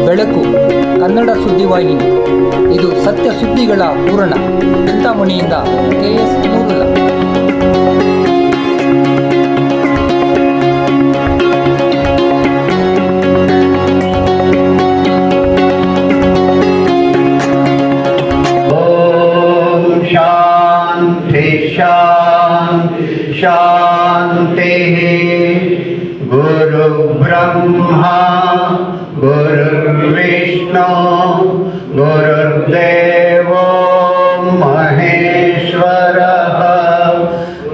ಬೆಳಕು ಕನ್ನಡ ಸುದ್ದಿವಾಹಿನಿ ಇದು ಸತ್ಯ ಸುದ್ದಿಗಳ ಪೂರಣ ಚಿಂತಾಮಣಿಯಿಂದ ಕೆಎಸ್ ನೂರುಲ್ಲ ॐ शान्ति शान्ति शान्तिः गुरुब्रह्मा गुरुर्विष्णु गुरुर्देवो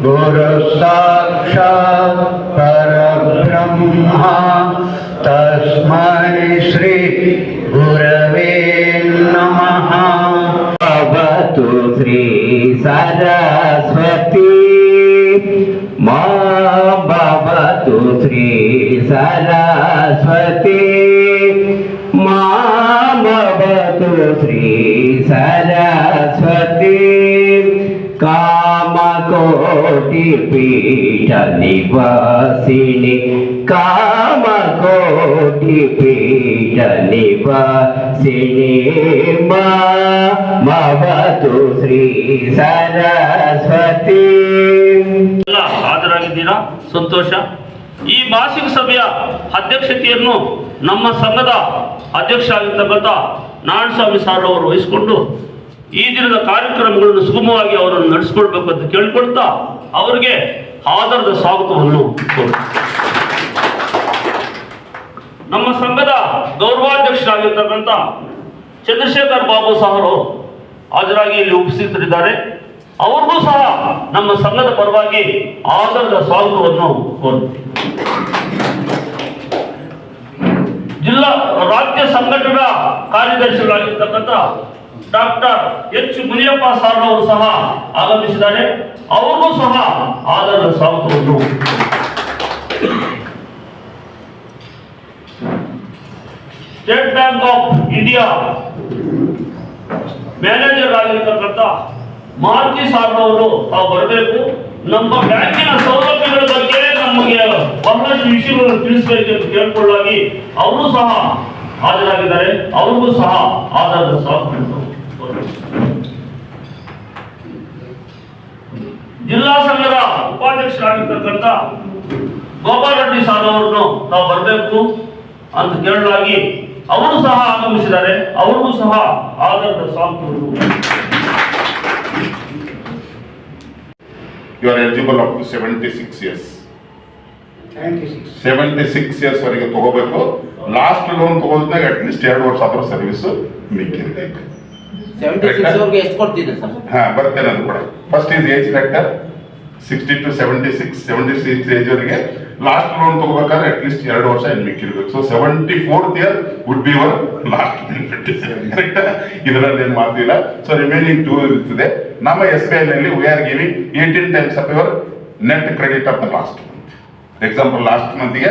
गुरुसाक्षात् परब्रह्मा तस्मै श्री गुरवे नमः। भवतु श्री सरस्वती। मा भवतु श्री सरस्वती। శ్రీ సరస్వతి కామకోటి పీఠ నివాసిని. కామకోటి పీఠ నివాసిని మావతు శ్రీ సరస్వతి. ಎಲ್ಲ ಹಾಜರಾಗಿದ್ದೀರಾ ಸಂತೋಷ ಮಾಸಿಕ ಸಭೆಯ ಅಧ್ಯಕ್ಷತೆಯನ್ನು ನಮ್ಮ ಸಂಘದ ಅಧ್ಯಕ್ಷ ಆಗಿರ್ತಕ್ಕಂಥ ನಾರಾಯಣಸ್ವಾಮಿ ಸಾರ್ ಅವರು ವಹಿಸಿಕೊಂಡು ಈ ದಿನದ ಕಾರ್ಯಕ್ರಮಗಳನ್ನು ಸುಗಮವಾಗಿ ಅವರನ್ನು ನಡೆಸ್ಕೊಳ್ಬೇಕು ಅಂತ ಕೇಳ್ಕೊಳ್ತಾ ಅವರಿಗೆ ಆಧಾರದ ಸ್ವಾಗತವನ್ನು. ನಮ್ಮ ಸಂಘದ ಗೌರವಾಧ್ಯಕ್ಷರಾಗಿರ್ತಕ್ಕಂಥ ಚಂದ್ರಶೇಖರ್ ಬಾಬು ಸಾಹರು ಹಾಜರಾಗಿ ಇಲ್ಲಿ ಉಪಸ್ಥಿತರಿದ್ದಾರೆ ಅವ್ರಿಗೂ ಸಹ ನಮ್ಮ ಸಂಘದ ಪರವಾಗಿ ಆಧಾರದ ಸ್ವಾಗತವನ್ನು ಕೋರುತ್ತೇವೆ ಜಿಲ್ಲಾ ರಾಜ್ಯ ಸಂಘಟನಾ ಕಾರ್ಯದರ್ಶಿಗಳಾಗಿರ್ತಕ್ಕಂಥ ಡಾಕ್ಟರ್ ಎಚ್ ಮುನಿಯಪ್ಪ ಸಾರ್ ಅವರು ಸಹ ಆಗಮಿಸಿದ್ದಾರೆ. ಅವರು ಸಹ ಆದರ ಸ್ವಾಗತವನ್ನು State Bank of India manager ಆಗಿರ್ತಕ್ಕಂಥ ಮಾರುತಿ ಸಾರ್ ಅವರು ತಾವು ಬರಬೇಕು. ನಮ್ಮ ಬ್ಯಾಂಕಿನ ಸೌಲಭ್ಯಗಳ ನಮಗೆ ಬಹಳಷ್ಟು ವಿಷಯಗಳನ್ನು ತಿಳಿಸಬೇಕು ಎಂದು ಕೇಳ್ಕೊಳ್ಳಾಗಿ ಅವರು ಸಹ ಹಾಜರಾಗಿದ್ದಾರೆ. ಅವ್ರಿಗೂ ಸಹ ಆಧಾರದ ಸ್ವಾಗತ. ಜಿಲ್ಲಾ ಸಂಘದ ಉಪಾಧ್ಯಕ್ಷರಾಗಿರ್ತಕ್ಕಂಥ ಗೋಪಾಲ್ ರೆಡ್ಡಿ ಸಾರ್ ಅವರನ್ನು ತಾವು ಬರಬೇಕು ಅಂತ ಕೇಳಲಾಗಿ ಅವರು ಸಹ ಆಗಮಿಸಿದ್ದಾರೆ. ಅವ್ರಿಗೂ ಸಹ ಆಧಾರದ ಸಾಥ್ you are eligible up to seventy-six years. Seventy six years ವರೆಗೆ ತಗೋಬೇಕು. ಲಾಸ್ಟ್ ಲೋನ್ ತಗೋದ್ನಾಗ ಅಟ್ ಲೀಸ್ಟ್ ಎರಡು ವರ್ಷ ಆದ್ರೂ ಸರ್ವಿಸ್ ಮಿಕ್ಕಿರ್ಬೇಕು ಸೆವೆಂಟಿ ಸಿಕ್ಸ್ ಹಾ ಬರ್ತೇನೆ ಅದು ಕೂಡ. First is age factor sixty to seventy six seventy six age ವರೆಗೆ ಲಾಸ್ಟ್ ಲೋನ್ ತಗೋಬೇಕಾದ್ರೆ ಅಟ್ ಲೀಸ್ಟ್ ಎರಡು ವರ್ಷ ಇನ್ ಮಿಕ್ಕಿರ್ಬೇಕು. So seventy fourth year would be your last benefit ಇದರಲ್ಲಿ ಏನು ಮಾಡ್ತಿಲ್ಲ ಸೊ ರಿಮೈನಿಂಗ್ ಟೂ ಇರ್ತದೆ. ನಮ್ಮ ಎಸ್ ಬಿ ಐ ನಲ್ಲಿ we are giving eighteen times of your net credit of the last example last ಮಂತ್ಗೆ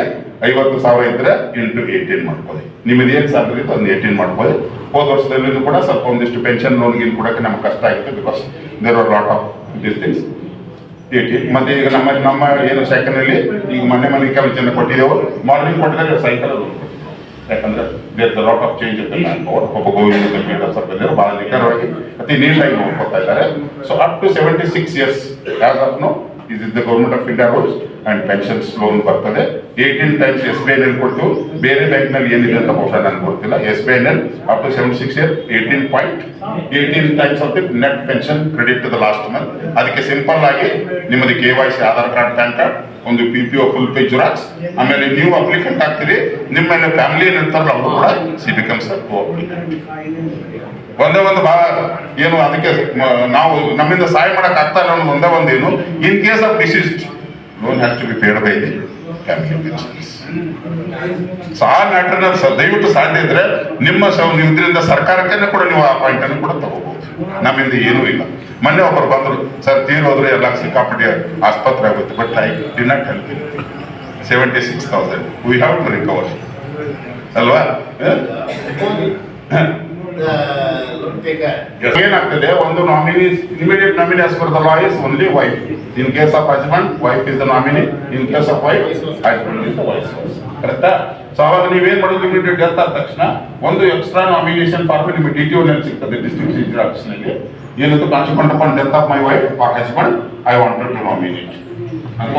ಐವತ್ತು ಸಾವಿರ ಇದ್ರೆ ಇಂಟು ಏಯ್ಟೀನ್ ಮಾಡ್ಕೊಳ್ಳಿ. ನಿಮ್ಮದು ಏನು ಸ್ಯಾಲ್ರಿ ಇತ್ತು ಅದನ್ನ ಏಯ್ಟೀನ್ ಮಾಡ್ಕೊಳ್ಳಿ. ಹೋದ ವರ್ಷದಲ್ಲಿ ಕೂಡ ಸ್ವಲ್ಪ ಒಂದಿಷ್ಟು ಪೆನ್ಷನ್ ಲೋನ್ ಗಿನ್ ಕೊಡಕ್ಕೆ ನಮ್ಗೆ ಕಷ್ಟ ಆಗಿತ್ತು because there are lot of this things eighteen ಮತ್ತೆ ಈಗ ನಮ್ಮ ನಮ್ಮ ಏನು ಸೆಕೆಂಡಲ್ಲಿ ಈಗ ಮೊನ್ನೆ ಮನೆ ಕೆಲವು ಜನ ಕೊಟ್ಟಿದ್ದೆವು. ಮಾರ್ನಿಂಗ್ ಕೊಟ್ಟಿದ್ದಾರೆ ಸೈಕಲ್ ಯಾಕಂದ್ರೆ there the lot of change ಒಬ್ಬ ಗೋವಿಂದ ಇದ್ದಾರೆ ಭಾಳ ನಿಖರವಾಗಿ ಅತಿ ನೀಟಾಗಿ ನೋಡ್ಕೊತಾ ಇದ್ದಾರೆ. So up to seventy six years as of now is is the government of India rules and pensions loan ಬರ್ತದೆ. Eighteen times S B I ನಲ್ಲಿ ಕೊಡ್ತೀವಿ ಬೇರೆ ಬ್ಯಾಂಕ್ನಲ್ಲಿ ಏನಿದೆ ಅಂತ ಬಹುಶಃ ನನಗೆ ಗೊತ್ತಿಲ್ಲ. ಎಸ್ ಬಿ ಐ ನಲ್ಲಿ up to seventy six year eighteen point eighteen times of the net pension credit to the last month ಅದಕ್ಕೆ ಸಿಂಪಲ್ ಆಗಿ ನಿಮ್ಮದು K Y C, Aadhaar card, PAN card, ಒಂದು P P O full page xerox ಆಮೇಲೆ ನೀವು applicant ಆಗ್ತೀರಿ. ನಿಮ್ಮ ಮೇಲೆ family ಏನಿರ್ತಾರಲ್ಲ ಅವರು ಕೂಡ ಸಿ ಬಿಕಮ್ಸ್ ಒಂದೇ ಒಂದು ಭಾಗ ಏನು ಅದಕ್ಕೆ ನಾವು ನಮ್ಮಿಂದ ಸಹಾಯ ಮಾಡಕ್ ಆಗ್ತಾ ಇಲ್ಲ ಒಂದೇ ಒಂದೇನು. In case of disease loan has to be paid by the so ಆ ದಯವಿಟ್ಟು ಸಾಧ್ಯ ಇದ್ರೆ ನಿಮ್ಮ ಇದರಿಂದ ಸರ್ಕಾರಕ್ಕೆ ಕೂಡ ನೀವು ಆ ಪಾಯಿಂಟ್ ಅನ್ನು ಕೂಡ ತಗೋಬಹುದು. ನಮ್ಮಿಂದ ಏನೂ ಇಲ್ಲ. ಮೊನ್ನೆ ಒಬ್ಬರು ಬಂದ್ರು, ಸರ್ ತೀರೋದ್ರೆ ಎಲ್ಲ ಸಿಕ್ಕಾಪಟ್ಟೆ ಆಸ್ಪತ್ರೆ ಆಗುತ್ತೆ but I did not help seventy six thousand we have to recover ಅಲ್ವಾ? ಏನಾಗ್ತದೆ? ಒಂದು nominee immediate nominee as per the law is only wife in case of husband wife is the nominee in case of wife husband is the wife ಕರೆಕ್ಟಾ so ಅವಾಗ ನೀವೇನ್ ಮಾಡೋದು ನಿಮಗೆ death ಆದ ತಕ್ಷಣ, ಒಂದು ಎಕ್ಸ್ಟ್ರಾ ನಾಮಿನೇಷನ್ ಫಾರ್ಮ್ ನಿಮಗೆ D T ನಲ್ಲಿ ಸಿಗ್ತದೆ ಡಿಸ್ಟ್ರಿಕ್ಟ್ ರಿಜಿಸ್ಟರ್ ಆಫೀಸ್ನಲ್ಲಿ. ಏನಂತ consequent upon death of my wife or husband I wanted to nominate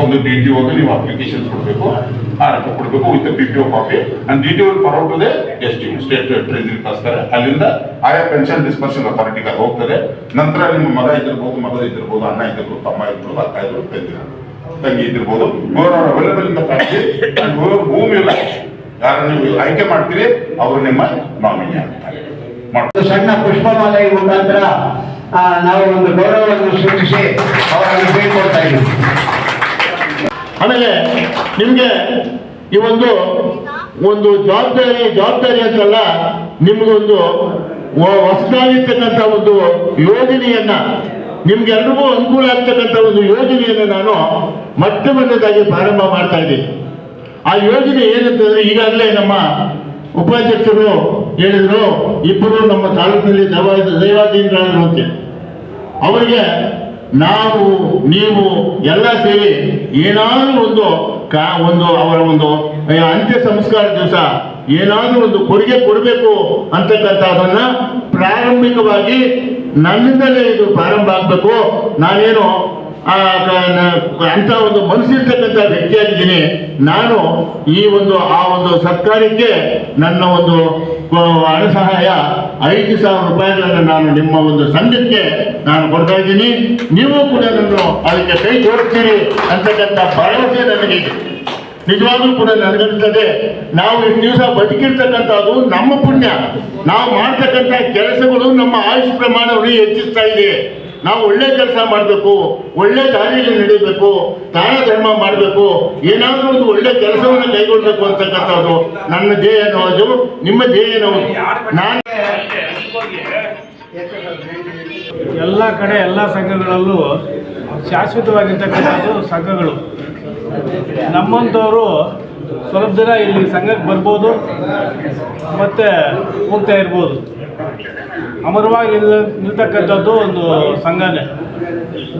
ಒಂದು ಡಿ ಟಿ ಹೋಗಿ ನೀವು ಅಪ್ಲಿಕೇಶನ್ ಕೊಡಬೇಕು ಆ ರೊಕ್ಕ ಕೊಡಬೇಕು with P P O copy and D T will forward to the S T state treasury ಕಳಿಸ್ತಾರೆ. ಅಲ್ಲಿಂದ ಆಯಾ ಪೆನ್ಷನ್ ಡಿಸ್ಪರ್ಷನ್ ಅಥಾರಿಟಿಗೆ ಅದು ಹೋಗ್ತದೆ. ನಂತರ ನಿಮ್ಮ ಮಗ ಇದ್ದಿರ್ಬೋದು ಮಗ ಇದ್ದಿರ್ಬೋದು, ಅಣ್ಣ ಇದ್ದಿರ್ಬೋದು, ತಮ್ಮ ಇದ್ದಿರ್ಬೋದು, ಅಕ್ಕ ಇದ್ದಿರ್ಬೋದು, ತಂಗಿ ತಂಗಿ ಇದ್ದಿರ್ಬೋದು. Available in the family and ಭೂಮಿ ಇಲ್ಲ ಯಾರು ನೀವು ಆಯ್ಕೆ ಮಾಡ್ತೀರಿ, ಅವರು ನಿಮ್ಮ ನಾಮಿನಿ ಆಗ್ತಾರೆ. ಸಣ್ಣ ಪುಷ್ಪಮಾಲೆ ಮುಖಾಂತರ ನಾವು ಒಂದು ಗೌರವವನ್ನು ಸೂಚಿಸಿ, ಅವರನ್ನು ಬೀಳ್ಕೊಡ್ತಾ ಇದ್ದೀವಿ. ಆಮೇಲೆ ನಿಮಗೆ ಈ ಒಂದು ಒಂದು ಜವಾಬ್ದಾರಿ ಜವಾಬ್ದಾರಿ ಅಂತಲ್ಲ, ನಿಮಗೊಂದು ಹೊಸದಾಗಿರ್ತಕ್ಕಂಥ ಒಂದು ಯೋಜನೆಯನ್ನ, ನಿಮ್ಗೆಲ್ರಿಗೂ ಅನುಕೂಲ ಆಗ್ತಕ್ಕಂಥ ಒಂದು ಯೋಜನೆಯನ್ನು ನಾನು ಮತ್ತೆ ಮೊದಲದಾಗಿ ಪ್ರಾರಂಭ ಮಾಡ್ತಾ ಇದ್ದೀನಿ. ಆ ಯೋಜನೆ ಏನಂತಂದ್ರೆ ಈಗಾಗಲೇ ನಮ್ಮ ಉಪಾಧ್ಯಕ್ಷರು ಹೇಳಿದ್ರು, ಇಬ್ಬರು ನಮ್ಮ ತಾಲೂಕಿನಲ್ಲಿ ದೈವ ದೈವಾಧೀನರಾದ್ರು ಅಂತ ಅವರಿಗೆ ನಾವು, ನೀವು ಎಲ್ಲ ಸೇರಿ ಏನಾದರೂ ಒಂದು ಕಾ, ಒಂದು ಅವರ ಒಂದು ಅಂತ್ಯ ಸಂಸ್ಕಾರ ದಿವಸ ಏನಾದರೂ ಒಂದು ಕೊಡುಗೆ ಕೊಡಬೇಕು ಅಂತಕ್ಕಂಥದ್ದನ್ನ ಪ್ರಾರಂಭಿಕವಾಗಿ ನನ್ನಿಂದಲೇ ಇದು ಪ್ರಾರಂಭ ಆಗಬೇಕು. ನಾನೇನು ಅಂತ ಒಂದು ಮನಸ್ಸಿರ್ತಕ್ಕಂಥ ವ್ಯಕ್ತಿಯಾಗಿದ್ದೀನಿ. ನಾನು ಈ ಒಂದು, ಆ ಒಂದು ಸರ್ಕಾರಕ್ಕೆ ನನ್ನ ಒಂದು ಅಣಸಹಾಯ ಐದು ಸಾವಿರ ರೂಪಾಯಿಗಳನ್ನು ನಾನು ನಿಮ್ಮ ಒಂದು ಸಂಘಕ್ಕೆ ನಾನು ಕೊಡ್ತಾ ಇದ್ದೀನಿ. ನೀವು ಕೂಡ ನಾನು ಅದಕ್ಕೆ ಕೈ ಜೋಡಿಸ್ತೀರಿ ಅಂತಕ್ಕಂಥ ಭರವಸೆ ನನಗೆ ನಿಜವಾಗ್ಲೂ ಕೂಡ ನನಗನ್ಸ್ತದೆ ನಾವು ಇಷ್ಟು ದಿವಸ ಬದುಕಿರ್ತಕ್ಕಂಥದ್ದು ನಮ್ಮ ಪುಣ್ಯ. ನಾವು ಮಾಡ್ತಕ್ಕಂಥ ಕೆಲಸಗಳು ನಮ್ಮ ಆಯುಷ್ ಪ್ರಮಾಣವನ್ನು ಹೆಚ್ಚಿಸ್ತಾ ಇದೆ. ನಾವು ಒಳ್ಳೆ ಕೆಲಸ ಮಾಡಬೇಕು, ಒಳ್ಳೆ ದಾರಿಯಲ್ಲಿ ನಡೀಬೇಕು ದಾನ ಧರ್ಮ ಮಾಡಬೇಕು, ಏನಾದರೂ ಒಂದು ಒಳ್ಳೆ ಕೆಲಸವನ್ನು ಕೈಗೊಳ್ಳಬೇಕು ಅಂತಕ್ಕಂಥದ್ದು ನನ್ನ ಧ್ಯೇಯ ಅನ್ನೋದು ನಿಮ್ಮ ಧ್ಯೇಯ ನೋವು ನಾನು ಎಲ್ಲ ಕಡೆ ಎಲ್ಲ ಸಂಘಗಳಲ್ಲೂ ಶಾಶ್ವತವಾಗಿರ್ತಕ್ಕಂಥದ್ದು ಸಂಘಗಳು. ನಮ್ಮಂಥವರು ಸ್ವಲ್ಪ ದಿನ ಇಲ್ಲಿ ಸಂಘಕ್ಕೆ ಬರ್ಬೋದು, ಮತ್ತು ಹೋಗ್ತಾ ಇರ್ಬೋದು. ಅಮರವಾಗಿ ನಿಲ್, ನಿಲ್ತಕ್ಕಂಥದ್ದು ಒಂದು ಸಂಘನೇ.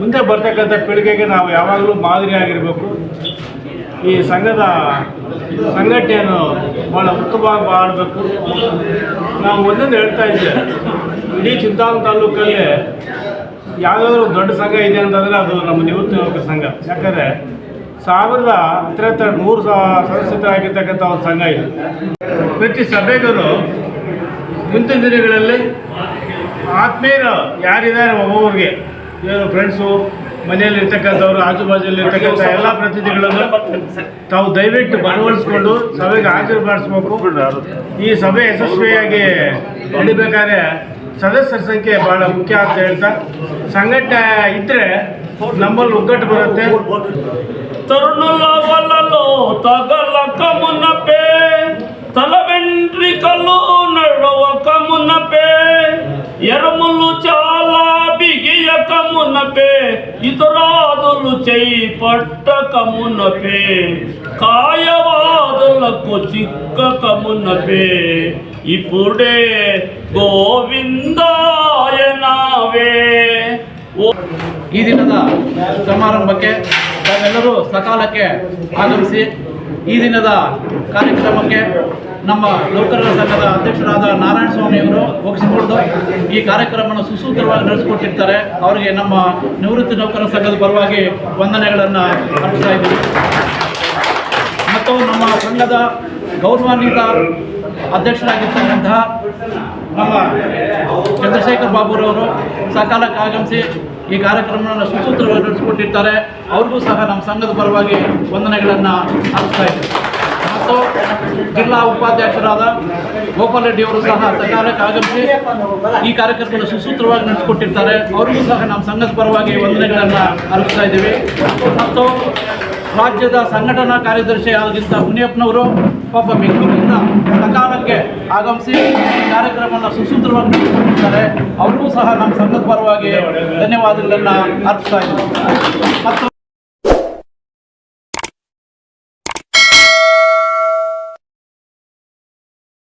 ಮುಂದೆ ಬರ್ತಕ್ಕಂಥ ಪೀಳಿಗೆಗೆ ನಾವು ಯಾವಾಗಲೂ ಮಾದರಿಯಾಗಿರಬೇಕು. ಈ ಸಂಘದ ಸಂಘಟನೆಯನ್ನು ಭಾಳ ಉತ್ತಮವಾಗಿ ಮಾಡಬೇಕು. ನಾವು ಒಂದೊಂದು ಹೇಳ್ತಾ ಇದ್ದೆ. ಇಡೀ ಚಿಂತಾಮ ತಾಲೂಕಲ್ಲಿ ಯಾವುದಾದ್ರೂ ದೊಡ್ಡ ಸಂಘ ಇದೆ ಅಂತಂದರೆ ಅದು ನಮ್ಮ ನಿವೃತ್ತಿ ಯುವಕ ಸಂಘ. ಯಾಕಂದರೆ ಸಾವಿರದ ಹತ್ತಿರತ್ತ ಮೂರು ಸದಸ್ಯರಾಗಿರ್ತಕ್ಕಂಥ ಒಂದು ಸಂಘ ಇದೆ. ಪ್ರತಿ ಸಭೆಗರು ಮುಂದಿನ ದಿನಗಳಲ್ಲಿ ಆತ್ಮೀಯರು ಯಾರಿದ್ದಾರೆ ಒಬ್ಬೊಬ್ಬರಿಗೆ ಏನು ಫ್ರೆಂಡ್ಸು ಮನೆಯಲ್ಲಿರ್ತಕ್ಕಂಥವ್ರು ಆಜು ಬಾಜುಲಿರ್ತಕ್ಕಂಥ ಎಲ್ಲ ಪ್ರತಿನಿಧಿಗಳನ್ನು ತಾವು ದಯವಿಟ್ಟು ಭಾಗವಹಿಸ್ಕೊಂಡು ಸಭೆಗೆ ಹಾಜರು ಮಾಡಿಸ್ಬೇಕು. ಈ ಸಭೆ ಯಶಸ್ವಿಯಾಗಿ ನಡಿಬೇಕಾದ್ರೆ ಸದಸ್ಯರ ಸಂಖ್ಯೆ ಬಹಳ ಮುಖ್ಯ ಅಂತ ಹೇಳ್ತಾ, ಸಂಘಟನೆ ಇದ್ರೆ ನಮ್ಮಲ್ಲಿ ಒಗ್ಗಟ್ಟು ಬರುತ್ತೆ. ತಗಲಕಮುನಪೆ ತಲವೆಂಟ್ರಿಕಲು ನಡುವ ಕಮುನಪೆ ಎರಮುಲು ಚಾ నడవక మున్నపే ఎరములు చాలా బిగియక మున్నపే ఇతరాదులు చేయి పట్టక మున్నపే కాయవాదులకు చిక్కక మున్నపే ఇప్పుడే గోవిందాయనావే ఓ ಈ ದಿನದ ಸಮಾರಂಭಕ್ಕೆ ತಾವೆಲ್ಲರೂ ಸಕಾಲಕ್ಕೆ ಆಗಮಿಸಿ ಈ ದಿನದ ಕಾರ್ಯಕ್ರಮಕ್ಕೆ ನಮ್ಮ ನೌಕರರ ಸಂಘದ ಅಧ್ಯಕ್ಷರಾದ ನಾರಾಯಣ ಸ್ವಾಮಿಯವರು ಒಗ್ಗಿಸಿಕೊಂಡು ಈ ಕಾರ್ಯಕ್ರಮವನ್ನು ಸುಸೂತ್ರವಾಗಿ ನಡೆಸಿಕೊಟ್ಟಿರ್ತಾರೆ. ಅವರಿಗೆ ನಮ್ಮ ನಿವೃತ್ತಿ ನೌಕರರ ಸಂಘದ ಪರವಾಗಿ ವಂದನೆಗಳನ್ನು ಅರ್ಪಿಸ್ತಾ ಇದ್ದೀವಿ. ಮತ್ತು ನಮ್ಮ ಸಂಘದ ಗೌರವಾನ್ವಿತ ಅಧ್ಯಕ್ಷರಾಗಿರ್ತಕ್ಕಂತಹ ನಮ್ಮ ಚಂದ್ರಶೇಖರ್ ಬಾಬುರವರು ಸಕಾಲಕ್ಕೆ ಆಗಮಿಸಿ ಈ ಕಾರ್ಯಕ್ರಮವನ್ನು ಸುಸೂತ್ರವಾಗಿ ನಡೆಸಿಕೊಟ್ಟಿರ್ತಾರೆ. ಅವ್ರಿಗೂ ಸಹ ನಮ್ಮ ಸಂಘದ ಪರವಾಗಿ ವಂದನೆಗಳನ್ನು ಹಾಕ್ತಾ ಇದ್ದೀವಿ ಮತ್ತು ಜಿಲ್ಲಾ ಉಪಾಧ್ಯಕ್ಷರಾದ ಗೋಪಾಲ್ ರೆಡ್ಡಿ ಅವರು ಸಹ ಸಕಾಲಕ್ಕೆ ಆಗಮಿಸಿ ಈ ಕಾರ್ಯಕ್ರಮವನ್ನು ಸುಸೂತ್ರವಾಗಿ ನಡೆಸಿಕೊಟ್ಟಿರ್ತಾರೆ. ಅವ್ರಿಗೂ ಸಹ ನಮ್ಮ ಸಂಘದ ಪರವಾಗಿ ವಂದನೆಗಳನ್ನು ಅರ್ಪಿಸ್ತಾ ಇದ್ದೀವಿ. ಮತ್ತು ರಾಜ್ಯದ ಸಂಘಟನಾ ಕಾರ್ಯದರ್ಶಿ ಆಗಿದ್ದ ಮುನಿಯಪ್ಪನವರು ಪಾಪ ಬೆಂಗಳೂರಿನಿಂದ ಸಕಾಲಕ್ಕೆ ಆಗಮಿಸಿ ಕಾರ್ಯಕ್ರಮವನ್ನು ಸುಸೂತ್ರವಾಗಿ ನಡೆಸಿಕೊಂಡಿದ್ದಾರೆ ಅವರಿಗೂ ಸಹ ನಮ್ಮ ಸಂಘದ ಪರವಾಗಿ ಧನ್ಯವಾದಗಳನ್ನು ಅರ್ಪಿಸ್ತಾ ಇದ್ದೀವಿ ಮತ್ತು